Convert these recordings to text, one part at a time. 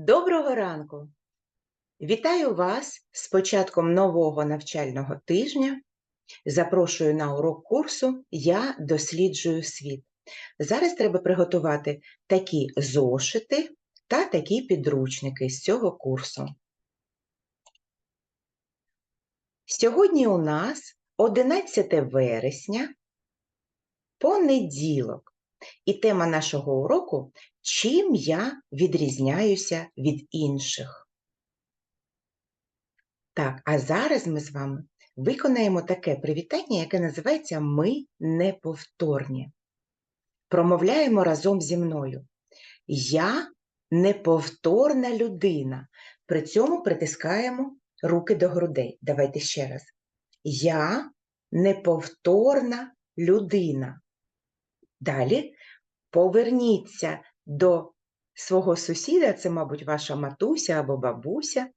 Доброго ранку! Вітаю вас з початком нового навчального тижня. Запрошую на урок курсу Я досліджую світ. Зараз треба приготувати такі зошити та такі підручники з цього курсу. Сьогодні у нас 11 вересня, понеділок, і тема нашого уроку Чим я відрізняюся від інших? Так, а зараз ми з вами виконаємо таке привітання, яке називається Ми неповторні. Промовляємо разом зі мною. Я неповторна людина. При цьому притискаємо руки до грудей. Давайте ще раз. Я неповторна людина. Далі поверніться до свого сусіда, це, мабуть, ваша матуся або бабуся,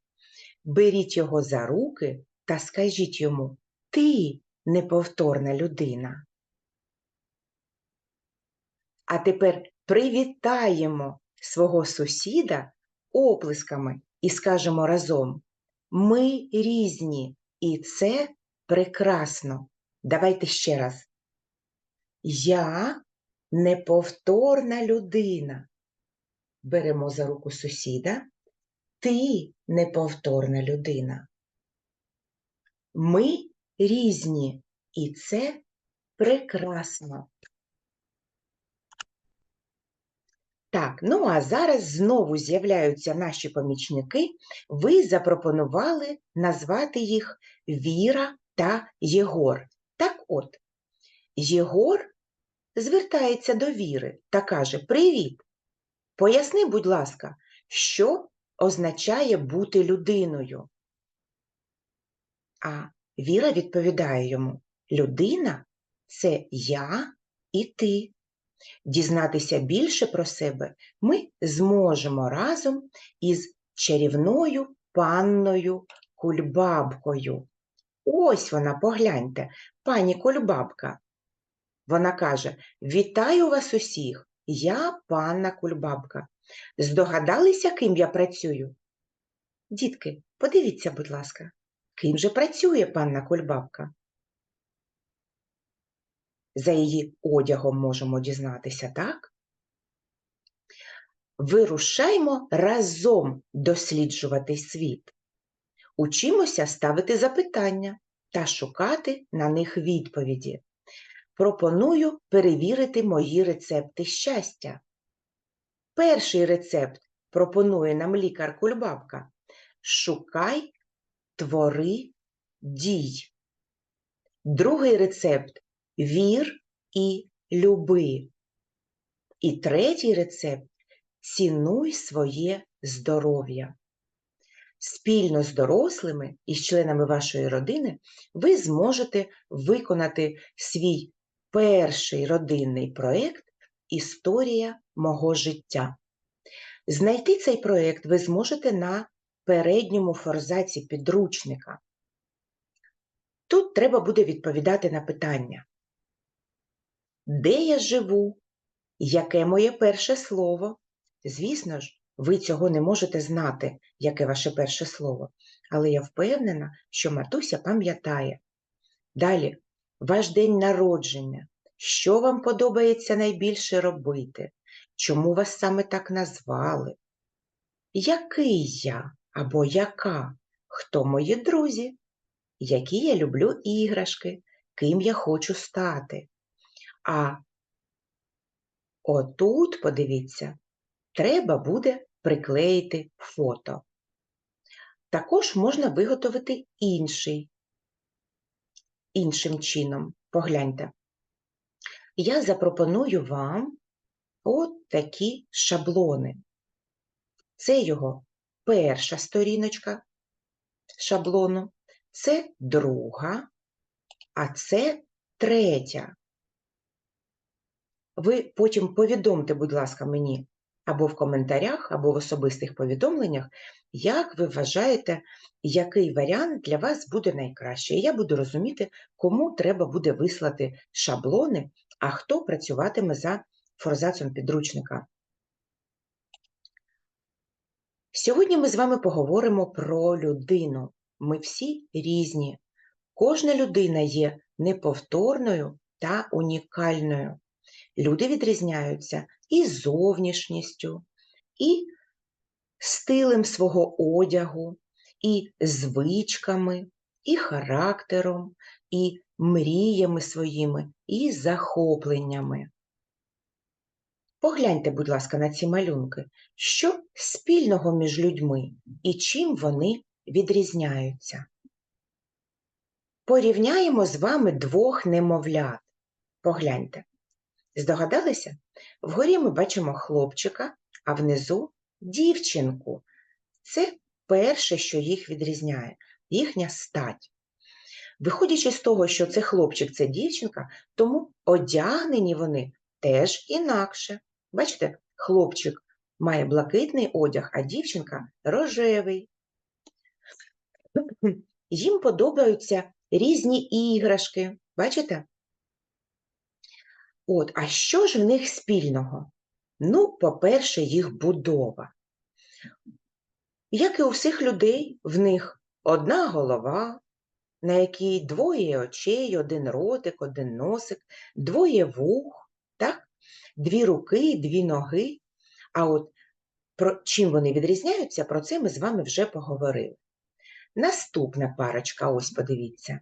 беріть його за руки та скажіть йому Ти неповторна людина. А тепер привітаємо свого сусіда оплесками і скажемо разом Ми різні, і це прекрасно. Давайте ще раз. Я неповторна людина. Беремо за руку сусіда. Ти неповторна людина. Ми різні, і це прекрасно. Так, ну а зараз знову з'являються наші помічники. Ви запропонували назвати їх Віра та Єгор. Так от, Єгор звертається до Віри та каже: Привіт! Поясни, будь ласка, що означає бути людиною? А Віра відповідає йому: Людина це я і ти. Дізнатися більше про себе ми зможемо разом із чарівною панною Кульбабкою. Ось вона, погляньте, пані Кульбабка. Вона каже: Вітаю вас усіх! Я панна Кульбабка. Здогадалися, ким я працюю? Дітки, подивіться, будь ласка, ким же працює панна Кульбабка? За її одягом можемо дізнатися, так? Вирушаймо разом досліджувати світ. Учимося ставити запитання та шукати на них відповіді. Пропоную перевірити мої рецепти щастя. Перший рецепт пропонує нам лікар Кульбабка. Шукай, твори, дій. Другий рецепт вір і люби. І третій рецепт цінуй своє здоров'я. Спільно з дорослими і з членами вашої родини ви зможете виконати свій перший родинний проєкт Історія мого життя. Знайти цей проєкт ви зможете на передньому форзаці підручника. Тут треба буде відповідати на питання. Де я живу? Яке моє перше слово? Звісно ж, ви цього не можете знати, яке ваше перше слово, але я впевнена, що матуся пам'ятає. Далі, ваш день народження, що вам подобається найбільше робити, чому вас саме так назвали? Який я або яка? Хто мої друзі? Які я люблю іграшки, ким я хочу стати? А отут, подивіться, треба буде приклеїти фото. Також можна виготовити інший, іншим чином. Погляньте. Я запропоную вам от такі шаблони. Це його перша сторіночка шаблону, це друга, а це третя. Ви потім повідомте, будь ласка, мені або в коментарях, або в особистих повідомленнях, як ви вважаєте, який варіант для вас буде найкраще. І я буду розуміти, кому треба буде вислати шаблони, а хто працюватиме за форзацом підручника. Сьогодні ми з вами поговоримо про людину. Ми всі різні. Кожна людина є неповторною та унікальною. Люди відрізняються і зовнішністю, і стилем свого одягу, і звичками, і характером, і мріями своїми, і захопленнями. Погляньте, будь ласка, на ці малюнки. Що спільного між людьми і чим вони відрізняються? Порівняємо з вами двох немовлят. Погляньте. Здогадалися? Вгорі ми бачимо хлопчика, а внизу дівчинку. Це перше, що їх відрізняє, їхня стать. Виходячи з того, що це хлопчик, це дівчинка, тому одягнені вони теж інакше. Бачите, хлопчик має блакитний одяг, а дівчинка рожевий. Їм подобаються різні іграшки. Бачите? От, а що ж в них спільного? Ну, по-перше, їх будова. Як і у всіх людей, в них одна голова, на якій двоє очей, один ротик, один носик, двоє вух, так? дві руки, дві ноги. А от про чим вони відрізняються, про це ми з вами вже поговорили. Наступна парочка, ось подивіться.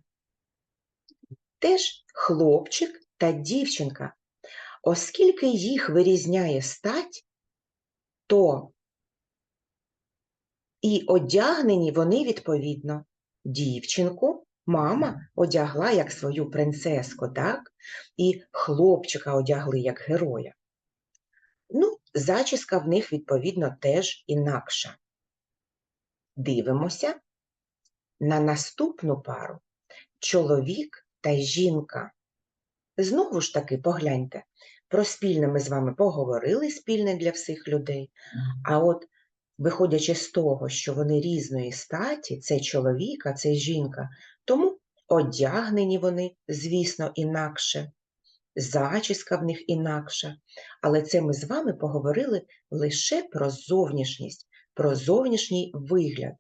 Теж хлопчик та дівчинка. Оскільки їх вирізняє стать, то і одягнені вони відповідно. Дівчинку мама одягла як свою принцеску, так? І хлопчика одягли як героя. Ну, зачіска в них, відповідно, теж інакша. Дивимося на наступну пару чоловік та жінка. Знову ж таки, погляньте, про спільне ми з вами поговорили, спільне для всіх людей. А от, виходячи з того, що вони різної статі, це чоловік, а це жінка, тому одягнені вони, звісно, інакше, зачіска в них інакша. Але це ми з вами поговорили лише про зовнішність, про зовнішній вигляд.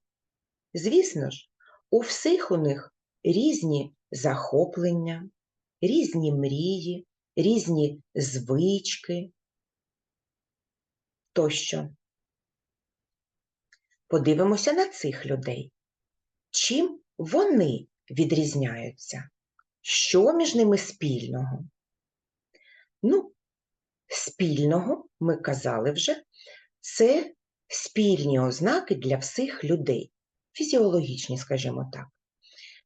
Звісно ж, у всіх у них різні захоплення, різні мрії, різні звички тощо. Подивимося на цих людей. Чим вони відрізняються? Що між ними спільного? Ну, спільного, ми казали вже, це спільні ознаки для всіх людей, фізіологічні, скажімо так.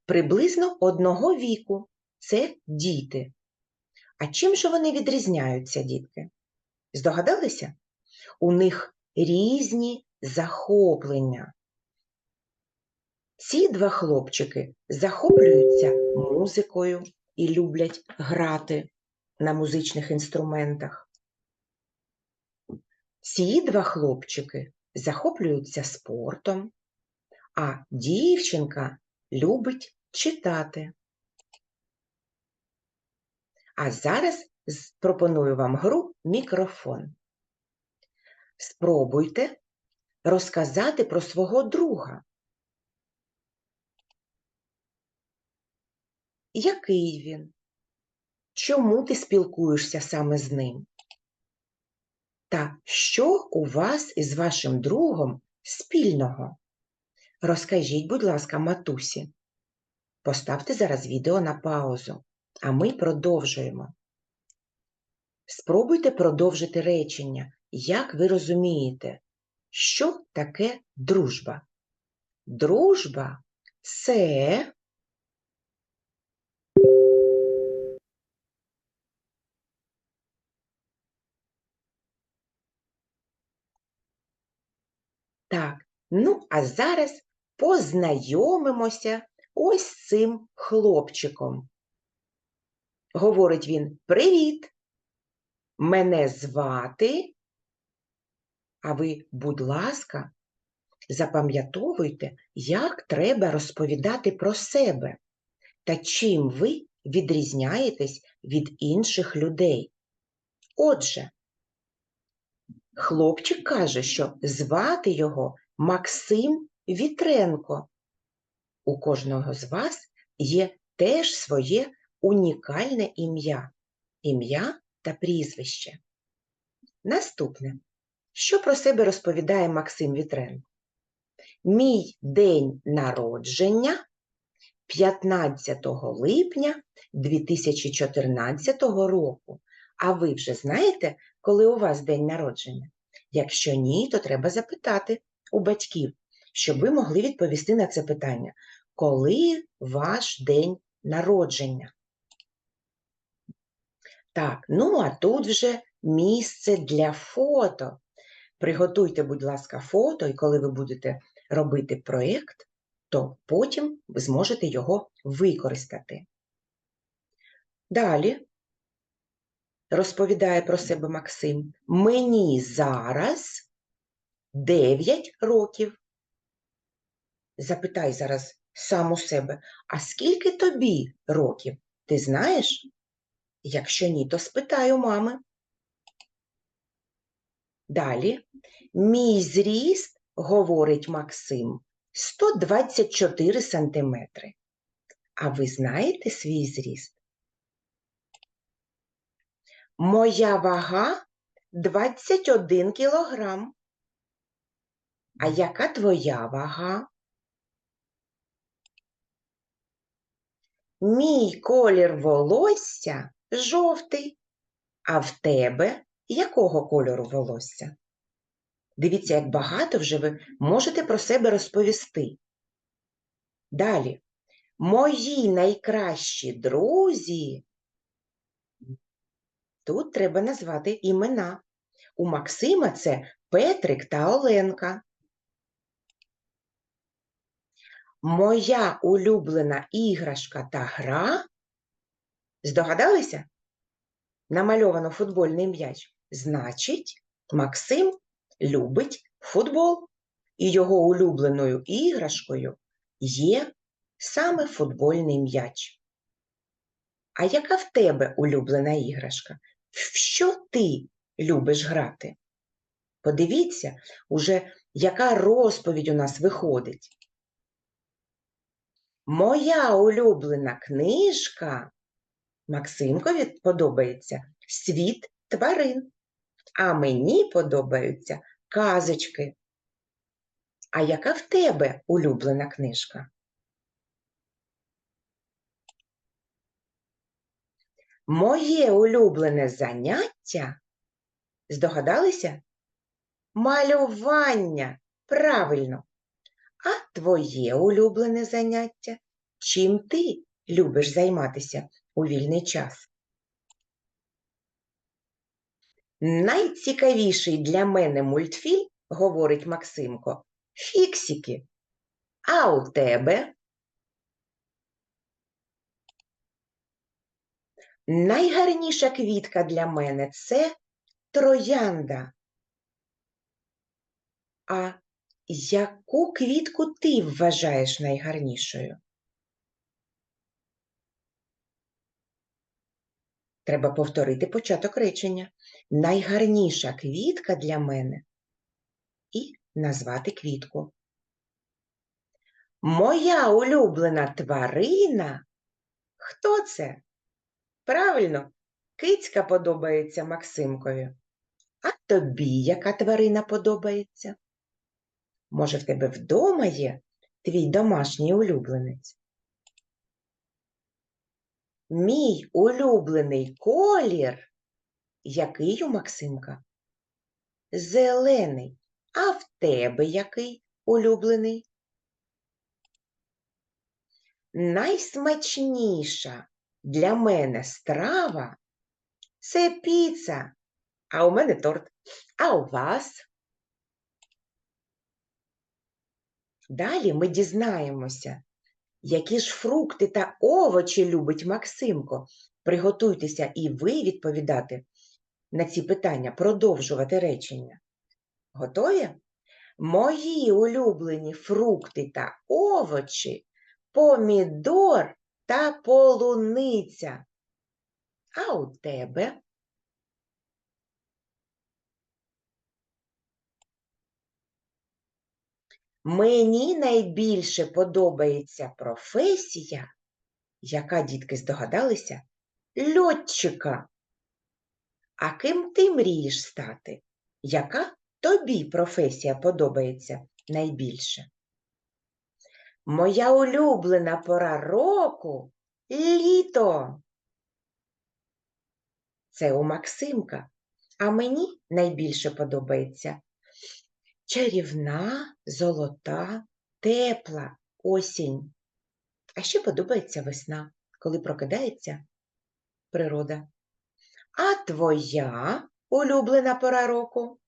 Приблизно одного віку це діти. А чим же вони відрізняються, дітки? Здогадалися? У них різні захоплення. Ці два хлопчики захоплюються музикою і люблять грати на музичних інструментах. Ці два хлопчики захоплюються спортом, а дівчинка любить читати. А зараз пропоную вам гру мікрофон. Спробуйте розказати про свого друга. Який він? Чому ти спілкуєшся саме з ним? Та що у вас із вашим другом спільного? Розкажіть, будь ласка, матусі. Поставте зараз відео на паузу, а ми продовжуємо. Спробуйте продовжити речення, як ви розумієте, що таке дружба? Дружба це Так, ну а зараз познайомимося ось з цим хлопчиком. Говорить він: Привіт! Мене звати. А ви, будь ласка, запам'ятовуйте, як треба розповідати про себе та чим ви відрізняєтесь від інших людей. Отже, хлопчик каже, що звати його Максим Вітренко. У кожного з вас є теж своє унікальне ім'я, ім'я та прізвище. Наступне. Що про себе розповідає Максим Вітренко? Мій день народження 15 липня 2014 року. А ви вже знаєте, коли у вас день народження? Якщо ні, то треба запитати у батьків, щоб ви могли відповісти на це питання. Коли ваш день народження? Так, ну а тут вже місце для фото. Приготуйте, будь ласка, фото, і коли ви будете робити проєкт, то потім ви зможете його використати. Далі розповідає про себе Максим. Мені зараз 9 років. Запитай зараз сам у себе, а скільки тобі років? Ти знаєш? Якщо ні, то спитай у мами. Далі. Мій зріст, говорить Максим, 124 сантиметри. А ви знаєте свій зріст? Моя вага 21 кілограм. А яка твоя вага? Мій колір волосся жовтий. А в тебе якого кольору волосся? Дивіться, як багато вже ви можете про себе розповісти. Далі. Мої найкращі друзі. Тут треба назвати імена. У Максима це Петрик та Оленка. Моя улюблена іграшка та гра. Здогадалися? Намальовано футбольний м'яч. Значить, Максим любить футбол, і його улюбленою іграшкою є саме футбольний м'яч. А яка в тебе улюблена іграшка? В що ти любиш грати? Подивіться, уже яка розповідь у нас виходить. Моя улюблена книжка Максимкові подобається світ тварин, а мені подобаються казочки. А яка в тебе улюблена книжка? Моє улюблене заняття, здогадалися? Малювання. Правильно. А твоє улюблене заняття? Чим ти любиш займатися у вільний час? Найцікавіший для мене мультфільм, говорить Максимко, фіксики. А у тебе? Найгарніша квітка для мене це троянда. А яку квітку ти вважаєш найгарнішою? Треба повторити початок речення. Найгарніша квітка для мене і назвати квітку. Моя улюблена тварина. Хто це? Правильно, кицька подобається Максимкові. А тобі яка тварина подобається? Може, в тебе вдома є твій домашній улюбленець? Мій улюблений колір, який у Максимка? Зелений. А в тебе який улюблений? Найсмачніша для мене страва це піца, а у мене торт. А у вас? Далі ми дізнаємося, які ж фрукти та овочі любить Максимко. Приготуйтеся і ви відповідати на ці питання, продовжувати речення. Готові? Мої улюблені фрукти та овочі, помідор та полуниця. А у тебе? Мені найбільше подобається професія, яка, дітки, здогадалися, льотчика. А ким ти мрієш стати? Яка тобі професія подобається найбільше? Моя улюблена пора року літо. Це у Максимка. А мені найбільше подобається чарівна, золота, тепла осінь. А ще подобається весна, коли прокидається природа. А твоя улюблена пора року?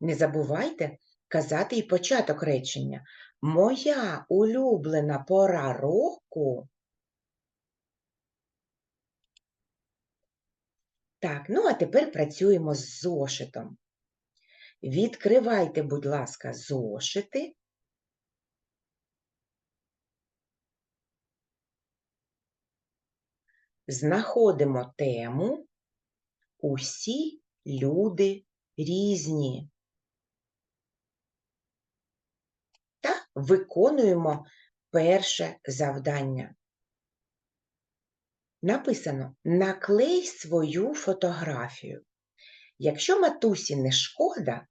Не забувайте казати і початок речення. Моя улюблена пора року. Так, ну а тепер працюємо з зошитом. Відкривайте, будь ласка, зошити. Знаходимо тему Усі люди різні. Та виконуємо перше завдання. Написано наклей свою фотографію. Якщо матусі не шкода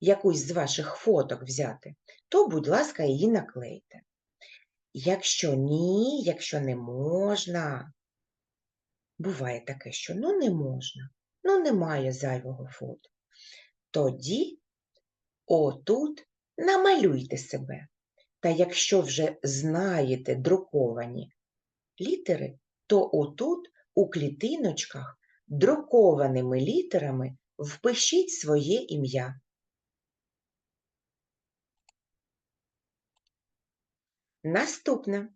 якусь з ваших фоток взяти, то, будь ласка, її наклейте. Якщо ні, якщо не можна, буває таке, що ну не можна, ну немає зайвого фото, тоді отут намалюйте себе. Та якщо вже знаєте друковані літери, то отут у клітиночках друкованими літерами впишіть своє ім'я. Наступне.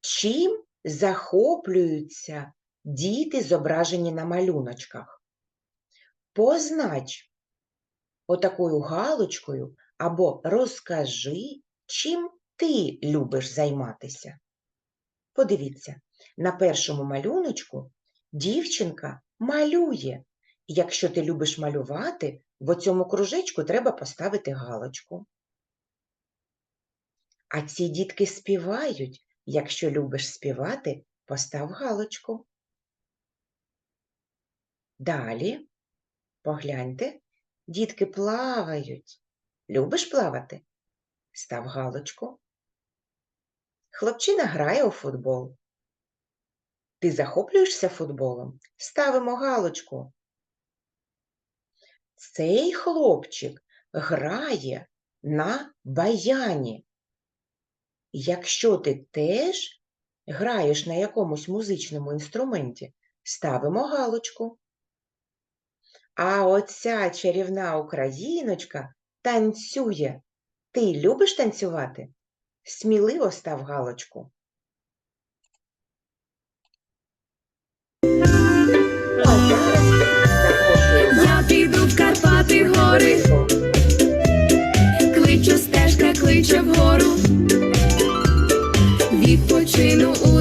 Чим захоплюються діти, зображені на малюночках? Познач отакою галочкою або розкажи, чим ти любиш займатися. Подивіться, на першому малюночку дівчинка малює. Якщо ти любиш малювати, в цьому кружечку треба поставити галочку. А ці дітки співають. Якщо любиш співати, постав галочку. Далі, погляньте, дітки плавають. Любиш плавати? Став галочку. Хлопчина грає у футбол. Ти захоплюєшся футболом? Ставимо галочку. Цей хлопчик грає на баяні. Якщо ти теж граєш на якомусь музичному інструменті, ставимо галочку. А оця чарівна україночка танцює. Ти любиш танцювати? Сміливо став галочку. Я піду в Карпати гори, кличу стежка, кличе вгору. Відпочину у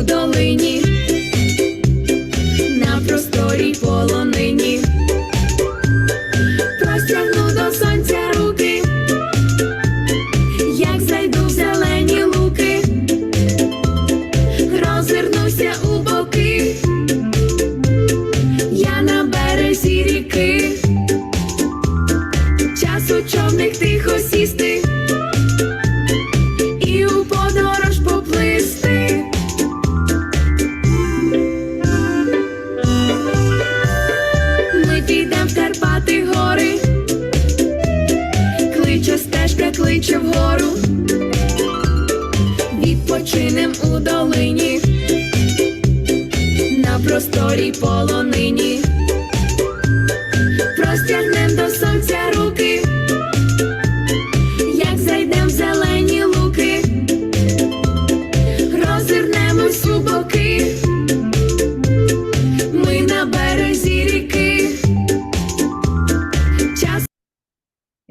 кличе вгору, відпочинем у долині, на просторій полонині.